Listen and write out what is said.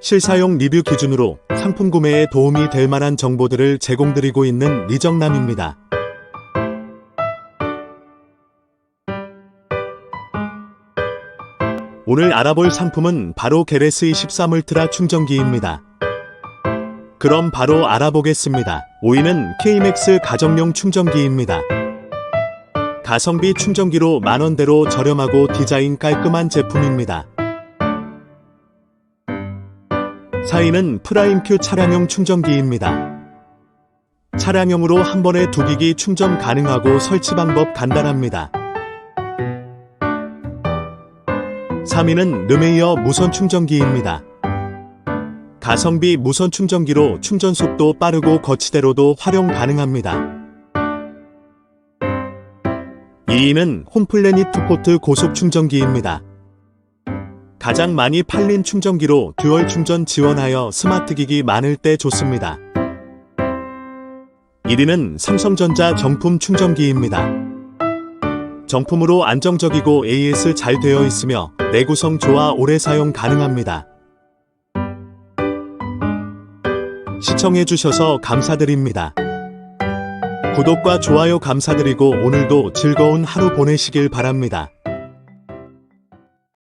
실사용 리뷰 기준으로 상품 구매에 도움이 될 만한 정보들을 제공드리고 있는 리정남입니다. 오늘 알아볼 상품은 바로 게레스 23 울트라 충전기입니다. 그럼 바로 알아보겠습니다. 5위는 KMAX 가정용 충전기입니다. 가성비 충전기로 만원대로 저렴하고 디자인 깔끔한 제품입니다. 4위는 프라임큐 차량용 충전기입니다. 차량용으로 한 번에 두 기기 충전 가능하고 설치 방법 간단합니다. 3위는 르메이어 무선 충전기입니다. 가성비 무선 충전기로 충전 속도 빠르고 거치대로도 활용 가능합니다. 2위는 홈플래닛 투포트 고속 충전기입니다. 가장 많이 팔린 충전기로 듀얼 충전 지원하여 스마트 기기 많을 때 좋습니다. 1위는 삼성전자 정품 충전기입니다. 정품으로 안정적이고 AS 잘 되어 있으며 내구성 좋아 오래 사용 가능합니다. 시청해주셔서 감사드립니다. 구독과 좋아요 감사드리고 오늘도 즐거운 하루 보내시길 바랍니다.